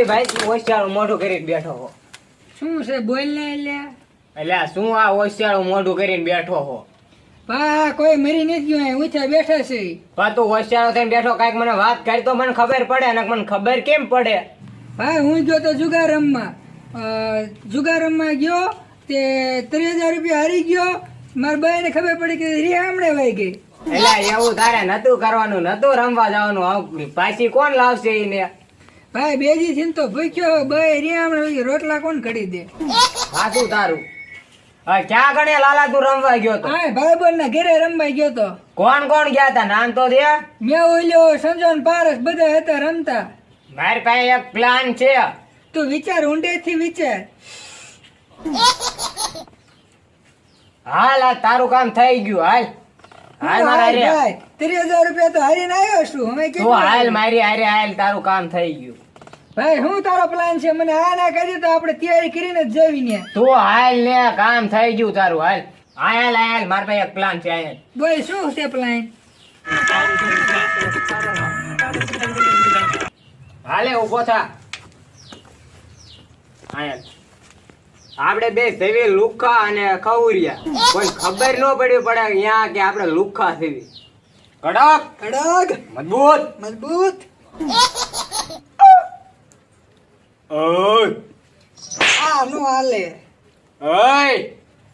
શું ભાઈ તું હોશિયાર મોઢું કરીને બેઠો હો. શું છે બોલ ને એટલે? શું આ હોશિયાર મોઢું કરીને બેઠો હો? પા કોઈ મરી નથી ગયો ઊંચા બેઠા છે. પા તું હોશિયાળો થઈને બેઠો કાંઈક મને વાત કરી તો મને ખબર પડે અને મને ખબર કેમ પડે? ભાઈ હું જો તો જુગાર રમવા અ, ગયો તે ત્રીસ હજાર રૂપિયા હારી ગયો. મારા બાઈને ખબર પડી કે રી આમણે વહી ગઈ. એટલે એવું તારે નતું કરવાનું નતું રમવા જવાનું. પાછી કોણ લાવશે એને? ભાઈ બેજી થી તો ભૂખ્યો બાઈ રી રોટલા કોણ કરી દે? સાચું તારું. ક્યાં ગણે લાલા તું રમવા ગયો તો? હા ભાઈ બોલ ના ઘરે રમવા ગયો તો. કોણ કોણ ગયા તા? નામ તો દે. મેં ઓલ્યો સંજો ને પારસ બધા હતા રમતા. મારી પાસે એક પ્લાન છે. તું વિચાર ઊંડે થી વિચાર. હાલ આ તારું કામ થઈ ગયું હાલ. હાલ મારા રે ભાઈ ત્રીસ હજાર રૂપિયા તો હારીને આવ્યો છું. અમે તું હાલ મારી હારે હાલ તારું કામ થઈ ગયું. ભાઈ શું તારો પ્લાન છે? મને આ ના કરી તો આપણે તૈયારી કરીને જ જવી ને. તું હાલ ને કામ થઈ ગયું તારું હાલ. આયલ આયલ મારા પાસે એક પ્લાન છે આયલ બોલ શું છે પ્લાન હાલે ઊભો થા. હાલ. આપણે બે સેવી લુખા અને ખવરિયા કોઈ ખબર ન પડી પડે અહીંયા કે આપણે લુખા સેવી. કડક કડક. મજબૂત. મજબૂત. ઓય. આ નો હાલે. ઓય.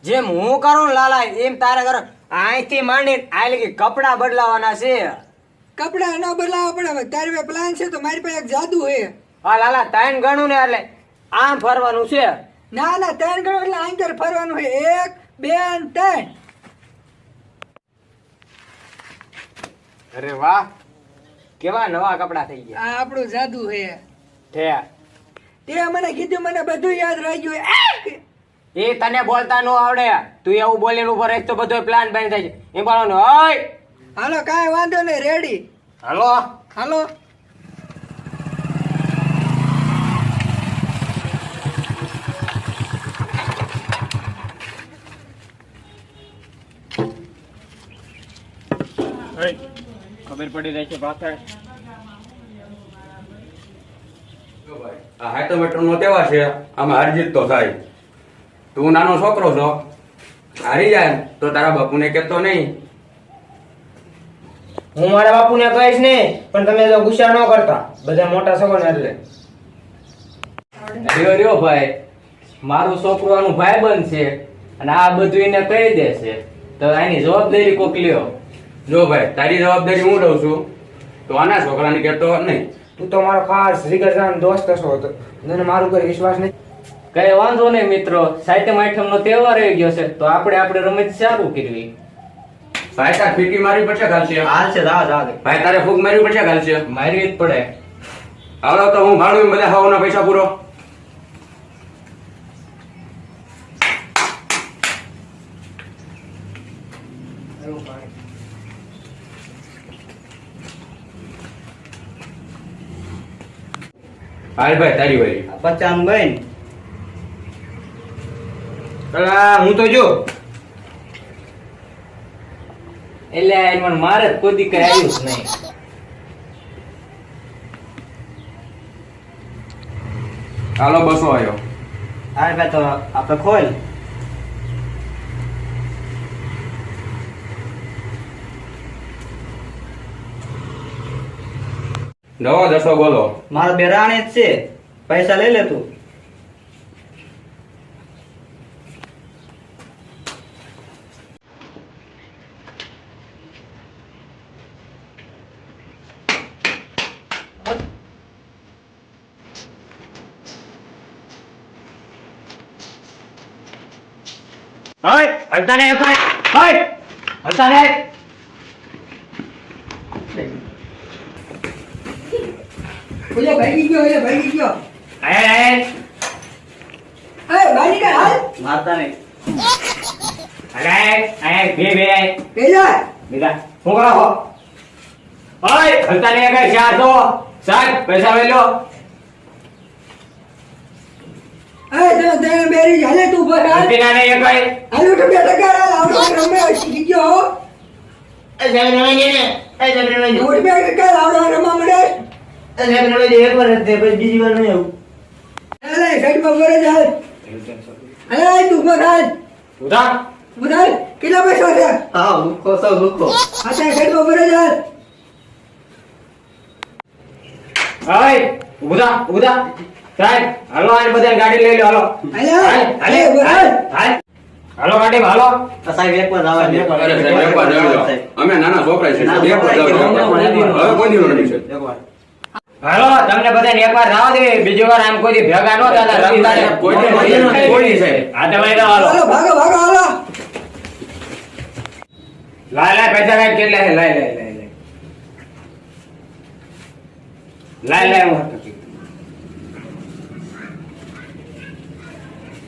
જેમ હું કરું લાલા એમ તારે કરો અહીંથી માંડીને આ લગી કપડા બદલાવાના છે. કપડા ન બદલાવા પડે તારી પાસે પ્લાન છે તો મારી પાસે એક જાદુ છે. હા લાલા ત્રણ ગણું ને એટલે આમ ફરવાનું છે. ના ના ત્રણ ગણો એટલે આંતર ફરવાનું છે એક બે અને ત્રણ. અરે વાહ. કેવા નવા કપડા થઈ ગયા. આ આપણું જાદુ છે. છે. તે મને કીધું મને બધું યાદ રાખ્યું. એ! એ તને બોલતા ન આવડે. તું એવું બોલીને ઉપર એક તો બધો પ્લાન બની જાય. છે એ બોલવાનું ઓય! હાલો કાંઈ વાંધો નહીં રેડી હાલો. હાલો. ખબર પડી રહી છે પાછળ. આ હાઇટોમેટ્રો નો તહેવાર છે. આમાં હાર જીત તો થાય. તું નાનો છોકરો છો. હારી જાય તો તારા બાપુને કહેતો નહીં. હું મારા બાપુને કહીશ નહીં પણ તમે તો ગુસ્સા ન કરતા. બધા મોટા છો ને એટલે. રહ્યો રહ્યો ભાઈ. મારું છોકરો આનું ભાઈબંધ છે અને આ બધું એને કહી દેશે. તો એની જવાબદારી કોક લ્યો. જો ભાઈ તારી જવાબદારી હું લઉં છું તો આના છોકરાને કહેતો નહીં. તું તો મારો ખાસ જીગરજાન દોસ્ત હશો તને મારું કોઈ વિશ્વાસ નહીં? કઈ વાંધો નહીં મિત્રો સાહિત્ય માઠમ નો તહેવાર આવી ગયો છે તો આપણે આપણે રમત સારું કરવી. ભાઈ તાર ફીટી મારી પડશે ખાલશે હાલ છે જા જા ભાઈ તારે ફૂગ મારી પડશે ખાલશે મારી જ પડે. હાલો તો હું ભાડું બધા ખાવાના પૈસા પૂરો. હાલ ભાઈ તારી વારી. પચાનું ગઈ પેલા હું તો જો. એટલે આ મારે કોઈ દી આવ્યું જ નહીં. હાલો બસો આવ્યો હાલ ભાઈ તો આપણે ખોલ. નવો દસો બોલો. મારો બે રાણી જ છે. પૈસા લઈ લે તું. હોય હલતા નહીં હલતા નહીં. હલતા નહીં. ઓલે ભાગી ગયો ઓલે ભાગી ગયો. આય આય આય ભાગી ગયા હાલ. મારતા નહીં. અરે આય બે બે આય પેલા. બીજા શું કરો છો? ઓય હલતા નહીં કઈ ચાર તો. સાહેબ પૈસા વેલો અરે તમે ત્રણ બેરી હાલે તું ભર હાલ. હલતી ના નહીં કઈ હાલો તો બે ટકા આવડો રમે શીખી ગયો એ સાહેબ રમે ને. એ સાહેબ રમે જાય. ઉઠ બે કે કાલ આવડો રમવા મળે. એક વાર જ થાય, પછી બીજી વાર નહીં આવું. અલે સાઈડમાં ભરે જ હાલ. અલે તું ઊભો ઉધાર. ઉધાર? કેટલા પૈસા છે હા લુખો સૌ લુખો અચ્છા સાઈડમાં ભરે જ હાલ. હાય ઉધા ઉધા સાહેબ હાલો આ બધાને ગાડી લઈ લો હાલો. હાલે હાલ, હાલ, હાય હાલ, ગાડી હાલો. સાહેબ એક વાર આવવા દે. અરે એક વાર અમે નાના છોકરા છીએ એક વાર હવે કોઈ દી નથી. છે એક વાર. હાલો તમને બધાને એકવાર રાવ દે બીજી વાર આમ કોઈ ભેગા ન થતા રવિવારે કોઈ. કોઈ છે આ તમે હાલો હાલો ભાગો ભાગો હાલો. લાય લાય પૈસા લાય કેટલા છે? લાય લાય લાય લાય. લાય લાય હું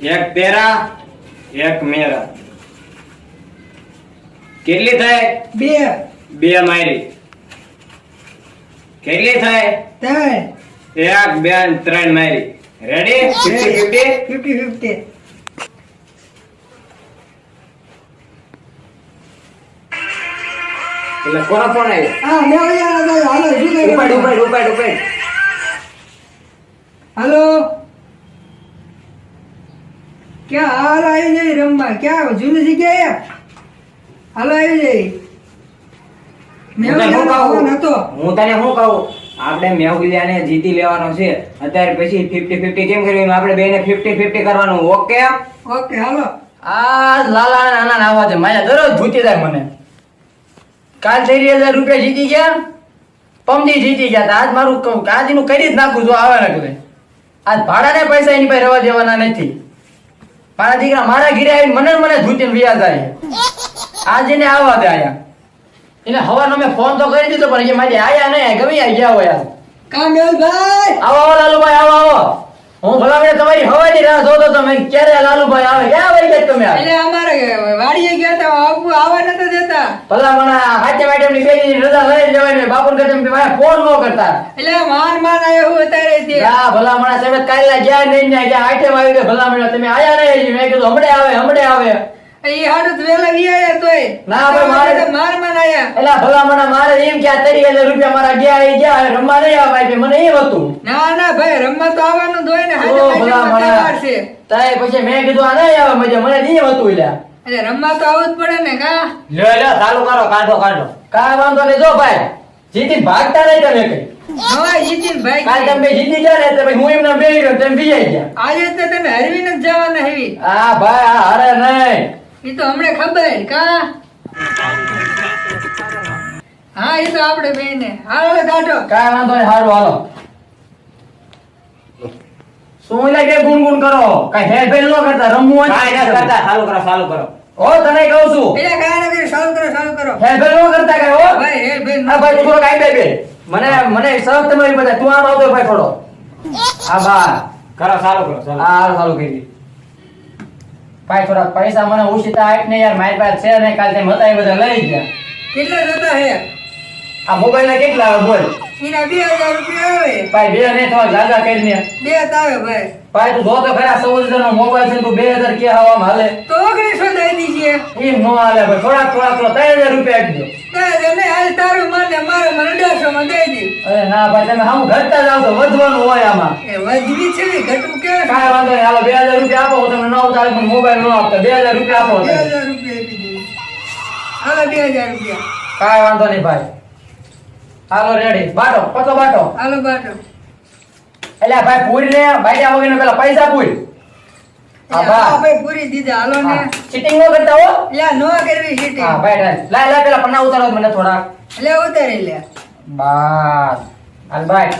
એક તેરા એક મેરા. કેટલી થાય? બે. બે મારી. કેટલી થાય? ત્રણ. એક બે ત્રણ મારી. Ready fifty fifty fifty fifty એટલે કોનો ફોન આવ્યો? હા મેં હાલો શું કરે ઉપાડ ઉપાડ ઉપાડ ઉપાડ. હાલો. ક્યાં? હાલ આવી જઈ રમવા. ક્યાં? જૂની જગ્યાએ. હાલો આવી જઈ. હું તને શું કહું? હતો હું તને શું કહું? આપણે મેહુલિયાને જીતી લેવાનો છે. અત્યારે પછી ફિફ્ટી ફિફ્ટી કેમ કરવાનું આપણે બેને ફિફ્ટી ફિફ્ટી કરવાનું. ઓકે? ઓકે હાલો. આ લાલા નાના નાવા છે. માયા દરરોજ ભૂતી થાય મને. કાલ થઈ હજાર રૂપિયા જીતી ગયા. પમદી જીતી ગયા. આજ મારું ક- આજનું કરી જ નાખું જો આવે ને કદે આજ ભાડાને પૈસા એની પાસે રવા દેવાના નથી. મારા દીકરા મારા ઘીરે આવીને મને મને ધૂતીને વ્યાજ આવી આજે ને આવવા દે આયા. એને હવાનો મેં ફોન તો કરી દીધો પણ એ મારી આયા નહીં ગમે આવી ગયા હોય કાંગલભાઈ ભાઈ આવો આવો લાલુભાઈ આવો આવો. હું ભલા મને તમારી હવાની રાહ જોતો તો મેં ક્યારે લાલુભાઈ આવે? ક્યાં વહી ગયા તમે એટલે અમારે વાડીએ ગયા તા આવું આવવા નતા દેતા. ભલા મને હાથે મેડમની બેની રજા લઈ જવાની બાપુ કહે તમે મારા ફોન ન કરતા. એટલે માન માન આવ્યો હું અત્યારે છે હા ભલા મને સાહેબ કાલે ગયા નહીં ને ગયા હાથે આવી ગયા ભલા મને તમે આયા નહીં. મેં કીધું હમણે આવે હમણે આવે. એ હાડું વેલા વિયાયા તોય. ના, ભાઈ, મારે- માર માન આયા. એટલે ભલા મને મારે એમ કે આ તરી હજાર રૂપિયા મારા ગયા એ ગયા રમવા નહીં આવે ભાઈ મને એમ હતું. ના ના ભાઈ રમવા તો આવવાનું જ હોય ને. હાજર ભલા મને તાય પછી મેં કીધું આ નહીં આવે મજા. મને એમ હતું એટલે એટલે રમવા તો આવવું જ પડે ને કા? લ્યો લ્યો ચાલુ કરો કાઢો વાંધો નહીં જો ભાઈ જીતી ભાગતા નહીં તમે કઈ. નવા જીતીન કાલ તમે જીતી ગયા ને તો હું એમને ગયો તમે બીજાઈ ગયા. આજે તો તમે હરવીને જ જવાના હેવી. હા ભાઈ આ હારે નહીં. એ તો હમણે ખબર કા? હા એ તો આપણે બેને હાલો કાઢો કાંઈ વાંધો નહીં હારું હાલો. શું લાગે ગુણગુણ કરો? કાંઈ હેર ફેર ન કરતા રમવું હોય કાંઈ ન કરતા? ચાલુ કરો ચાલુ કરો. ઓ તને કહું છું. એટલે કાંઈ ના કરી ચાલુ કરો ચાલુ કરો. હેર ફેર ન કરતા કાંઈ હો? ભાઈ હે બેન ના ભાઈ તું થોડો કાંઈ બે બે. મને મને સહજ તમારી બધા તું આમ આવતો ભાઈ થોડો. આ બા કરો ચાલુ કરો ચાલુ. હા ચાલુ કરી દી. ભાઈ થોડા પૈસા મને ઉછીતા આપ ને યાર મારી પાસે છે ને કાલ તેમ હતા બધા લઈ ગયા. કેટલા જતા હે? આ મોબાઈલ ના કેટલા આવે બોલ? એના બે હજાર રૂપિયા આવે. ભાઈ બે ને થોડા જાજા કરીને બે આવે ભાઈ. ભાઈ તું જો તો ખરા હજાર નો મોબાઈલ છે તું બે હજાર કે હવામાં હાલે? તો ઓગણીસો દઈ દીજે એમ નો હાલે ભાઈ થોડા થોડા થોડા હજાર રૂપિયા આપી દો તમે હાલ તારું માન મારું અઢારસો માં દઈ દી અરે ના ભાઈ તમે આમ ઘટતા જાવ તો વધવાનું હોય આમાં. એ વધવી છે ઘટવું કે કાંઈ વાંધો નહીં હાલો બે હજાર રૂપિયા આપો તમે તમને ન ઉતારે પણ મોબાઈલ નો આપતા બે હજાર રૂપિયા આપો બે. હજાર રૂપિયા આપી હાલો બે હજાર રૂપિયા. કાંઈ વાંધો નહીં ભાઈ. હાલો રેડી બાટો પતો બાટો. હાલો બાટો. એટલે ભાઈ પૂરી ને બાઈડા વગર પેલા પૈસા પૂરી. ભાઈ પૂરી દીધા. હાલો ને. ચીટિંગ ન કરતા હો? નો કરવી સીટી હા ભાઈ લાય લાય લાય પેલા પન્ના ઉતારો મને થોડા લે ઉતારી લે. બસ. હાલ ભાઈ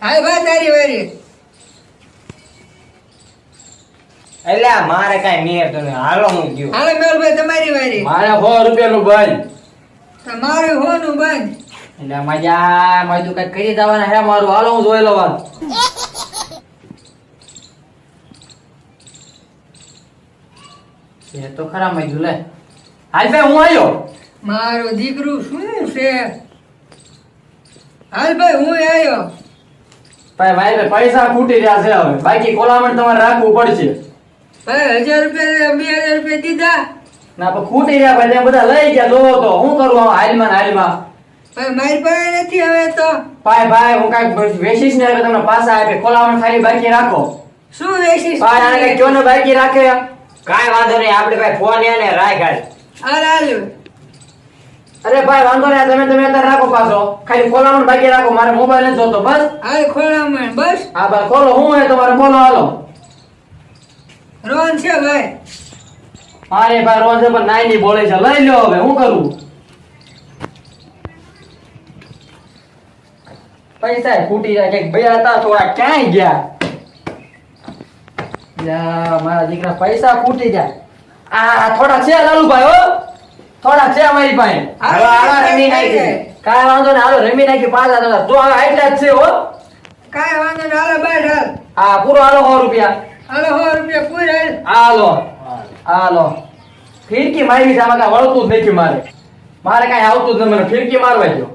હાલ ભાઈ તારી વારી. એટલે મારે કઈ મેર તો નહીં. હાલો હું ગયો. હાલો મેલભાઈ તમારી વારી. મારે સો રૂપિયાનું બંધ તમારું હોનું બંધ. એટલે મજા તું કઈ કરી દેવાના હે મારું હાલો હું જોઈ લઉં એ તો ખરા મજુ લે. હાલ ભાઈ હું આવ્યો મારું દીકરું શું છે? હાલ ભાઈ હું આવ્યો ભાઈ ભાઈ ભાઈ, પૈસા ખૂટી રહ્યા છે હવે. બાકી કોલામણ તમારે રાખવું પડશે. ભાઈ હજાર રૂપિયા બે હજાર રૂપિયા દીધા. ના પણ ખૂટી રહ્યા ભાઈ તમે બધા લઈ ગયા લો તો હું કરું હાલમાં હાલમાં? ભાઈ મારી પાસે નથી હવે તો. ભાઈ ભાઈ હું કાંઈક વેચીશ ને તમને પાછા આપે. કોલામણ ખાલી બાકી રાખો. શું વેચીશ? ભાઈ આને કઈ કયો ને બાકી રાખે? કાંઈ વાંધો નહીં આપણે ભાઈ ફોન એને રાખ હાલ. હાલ હાલ. અરે ભાઈ વાંધો નહીં તમે તમે અત્યારે રાખો પાછો. ખાલી કોલામણ બાકી રાખો મારે મોબાઈલ નથી જોતો બસ? હાલ ખોળામણ બસ. હા ભાઈ ખોલો હું હે તમારે બોલો હાલો. રોન છે ભાઈ. મારે ભાઈ રોજ પણ નાઈ ની બોલે છે. લઈ લ્યો હવે હું કરું? પૈસા ફૂટી જાય કે ભૈયા હતા થોડા ક્યાંય ગયા? મારા દીકરા પૈસા ફૂટી જાય. આ થોડા છે લાલુભાઈ હો? થોડા છે અમારી પાસે. હાલો, હાલો, રમી નાખી. કાંઈ વાંધો નહીં હાલો રમી નાખી પાંચ હજાર તો હવે આટલા જ છે હો? કાંઈ વાંધો નહીં હાલો બાય હાલ. હા પૂરો હાલો સો રૂપિયા. હાલો સો રૂપિયા પૂર. હાલ. હાલો ફિરકી મારી છે, આમાં વળતું જ નથી મારે. મારે કાંઈ આવતું જ નથી, મને ફિરકી મારવા દો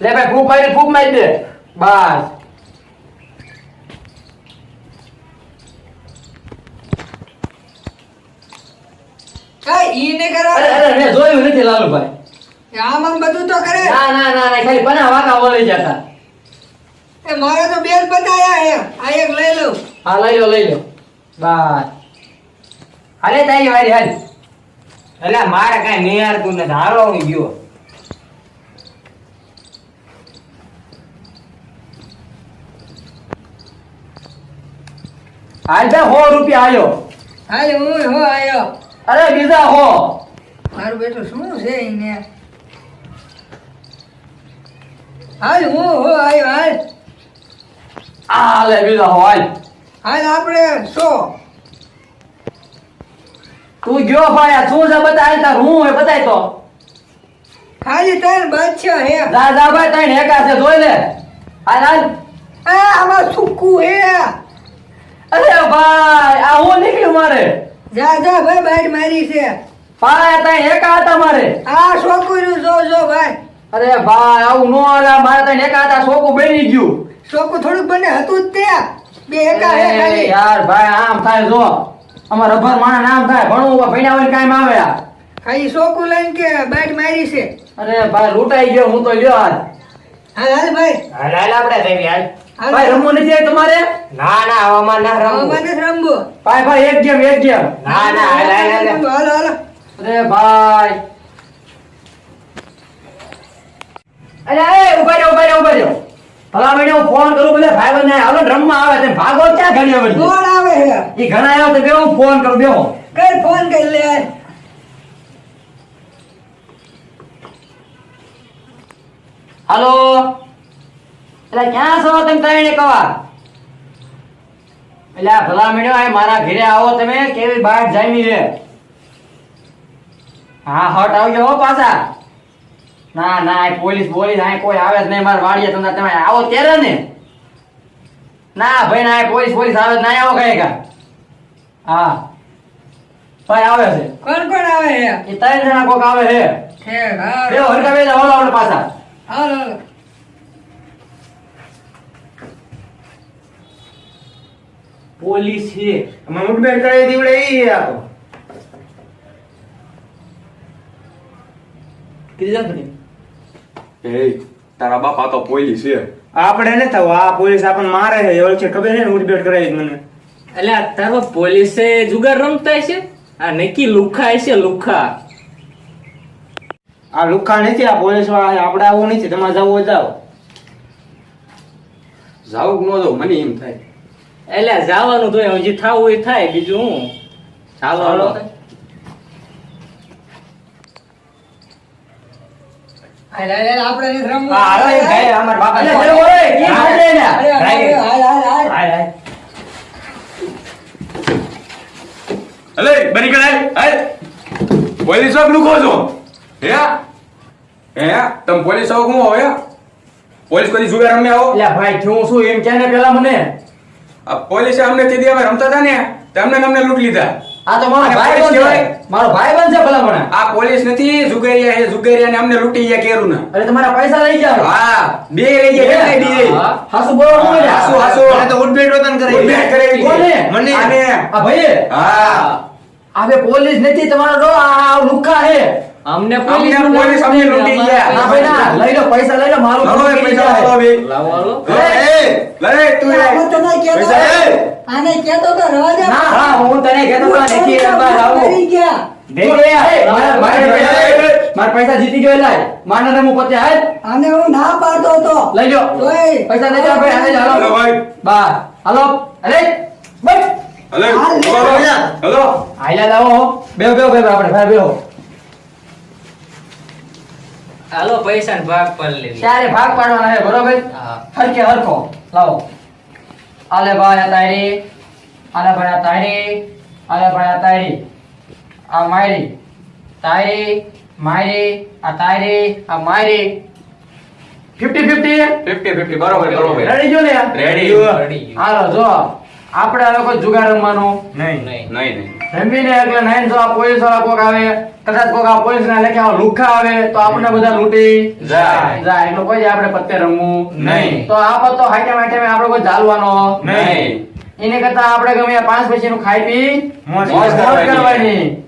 લે ભાઈ, ફૂક મારી ખૂબ મારી દે. બસ કાંઈ ઈ ને કરો અરે અરે મેં જોયું નથી લાલુભાઈ. આમ આમ બધું તો કરે. ના ના ના ના ખાલી બનાવા વાકા બોલી જતા. એ મારે તો બેલ બતાયા હે આ એક લઈ લો હા લઈ લો લઈ લો. બસ. હાલે તારી વારી હાલ. એટલે મારે કઈ નિહાળતું નથી. હાલો હું ગયો. હાલ સો રૂપિયા આયો હાલ હું હો આયો અરે બીજા હો મારું બેટું શું છે એને હાલ હું હો આયો હાલ. આ હાલે બીજા હાલ. હાલ આપણે સો તું ગયો ભાઈ આ શું બતા તાર હું હે બતાય તો. ખાલી બાદશાહ હે. જા જા ભાઈ તઈ હેકા છે જોઈ લે. હાલ હાલ. આ આમાં સુકું હે. અરે ભાઈ આ હું નીકળ્યું મારે? જા જા ભાઈ બાઈટ મારી છે. ભાઈ તઈ એકા હતા મારે. આ છોકરું જો જો ભાઈ. અરે ભાઈ આવું નો હાલે મારે તઈ એકા હતા સોકું બની ગયું. છોકરું થોડુંક બને હતું જ તે. બે એકા હે ખાલી. યાર ભાઈ આમ થાય જો. અમાર અભર માણા નામ થાય ભણવું ભણ્યા હોય કાંઈ આવે. આ ખાલી છોકરું લઈને કે બાઈટ મારી છે. અરે ભાઈ લૂંટાઈ ગયો હું તો લ્યો હાલ હાલ હાલ ભાઈ. હાલ હાલ આપણે થઈ હાલ. ભાઈ રમવું નથી આવી તમારે? ના ના હવામાં ના રમવું. મને રમવું. ભાઈ ભાઈ એક ગેમ એક ગેમ. ના ના હાલ હાલ. હાલ હાલ હાલો. અરે ભાઈ. અરે ઊભા રહ્યો ઊભા રહ્યો ઊભા રહ્યો. ભલા ભાઈને હું ફોન કરું બધા ભાઈ બંધ હાલો રમવા આવે છે. ભાગો ક્યાં ઘણી આવે કોણ આવે હે એ ઘણા આવ્યો તો હું ફોન કરું બેહો. કઈ ફોન કરી લે? હાલો? એટલે ક્યાં છો તમે ત્રણે કવા એટલે ભલા મેળ્યો મારા ઘરે આવો તમે કેવી બહાર જામી છે? હા હટ આવજો હો પાછા. ના ના પોલીસ પોલીસ આ કોઈ આવે જ નહીં મારા વાડીએ તમને તમે આવો ત્યારે ને. ના ભાઈ ના પોલીસ પોલીસ આવે જ ના આવો કઈ કા. હા. ભાઈ આવે છે. કોણ કોણ આવે હે એ ત્રણ જણા કોક આવે છે. ઠેક હા હરકા બેહો હોલો આપણે પાછા. હાલો હાલો પોલીસ છે. અમે મુઠભેડ કરે દીવડે ઈ આ તો. એ તારા બાપા તો પોલીસ છે. આપણે ને થવું આ પોલીસ આપણને મારે છે. એવું છે ખબર છે ને? ઉઠબેટ કરાવી મને. એટલે આ તારો પોલીસે જુગાર રમતા છે? આ નક્કી લુખા છે લુખા. આ લુખા નથી આ પોલીસવાળા આપણે આવું નથી. તમારે જવું હોય જાઓ જાવું ન જાવ? મને એમ થાય. એટલે જવાનું તો હજી થાવું એ થાય. બીજું હું? ચાલો હાલો હાલ હાલ હાલ આપણે નથી રમવું હા હાલો એ ભાઈ અમારા બાપા અરે જરો ઓય કી ખાજે ને અરે હાલ હાલ હાલ હાલ હાલ હાલ અલે બની હાલ પોલીસ વાગ લુખો છો હે હે તમે પોલીસ હું હવે પોલીસ કોઈ જુગાર રમ્યા આવો એટલે ભાઈ થયું શું એમ કે ને પેલા મને પોલીસે અમને કીધી અમે રમતા હતા ને તમને અમને લૂંટ લીધા આ તો મારો ભાઈ પોલીસ છે મારો ભાઈ છે ભલામણ આ પોલીસ નથી જુગારિયા છે જુગારિયા ને અમને લૂટી ગયા કેરું ના અરે તમારા પૈસા લઈ ગયા. હા બે લઈ ગયા કેટલાય દી હા. હાસુ બોલો બોલો હાસુ હાસુ. મને તો ઉડબેટ વતન કરે. ઉડબેટ કરે. કોને? મને. આ ભાઈ હા. આ બે પોલીસ નથી તમારો આ લુકા છે. અમને પોલીસ પોલીસ અમને લૂંટી ગયા. ના લઈ લો પૈસા લઈ લો મારો લાવો એ પૈસા લાવો બે. લાવો. એ, લડે તું એ. હું તને કહેતો. પૈસા એ. આને કહેતો તો રવા દે. ના હા હું તને કહેતો તો દેખી એક વાર આવું. કરી ગયા. દેખી મારા- પૈસા- મારા પૈસા જીતી ગયો લાય માના ને હું પતે હાલ આને હું ના પાડતો હતો લઈ લો. પૈસા લઈ જાઓ ભાઈ હાલે હાલો. ભાઈ. બા હાલો. અરે બસ હલે. હાલો. લે. હલો. આયલા લાવો. બે બે બે આપણે ભાઈ બેહો હાલો પૈસા ભાગ પાડી લેવી. ચારે ભાગ પાડવાના છે બરોબર? હરકે હરખો. લાવો. આલે ભાઈ આ તારી આલે ભાઈ આ તારી આલે ભાઈ તારી આ મારી તારી મારી આ તારી આ મારી ફિફ્ટી ફિફ્ટી? ફિફ્ટી ફિફ્ટી બરોબર બરોબર. રેડી જો ને? રેડી હાલો જો આપણે આ લોકો જુગાર રમવાનો? નહીં. નહીં. નહીં નહીં. રમીને એટલે નાઈન જો આ પોલીસવાળા કોક આવે કદાચ કોક આ પોલીસ ના લેખે લુખા આવે તો આપણે બધા લૂંટી જાય. જાય. એટલે કોઈ આપણે પત્તે રમવું. નહીં. તો આ પત્તો હાટે માટે આપણે કોઈ ચાલવાનો નહીં. એને કરતા આપણે ગમે પાંચ પછી નું ખાઈ પી મોજ. કરવાની.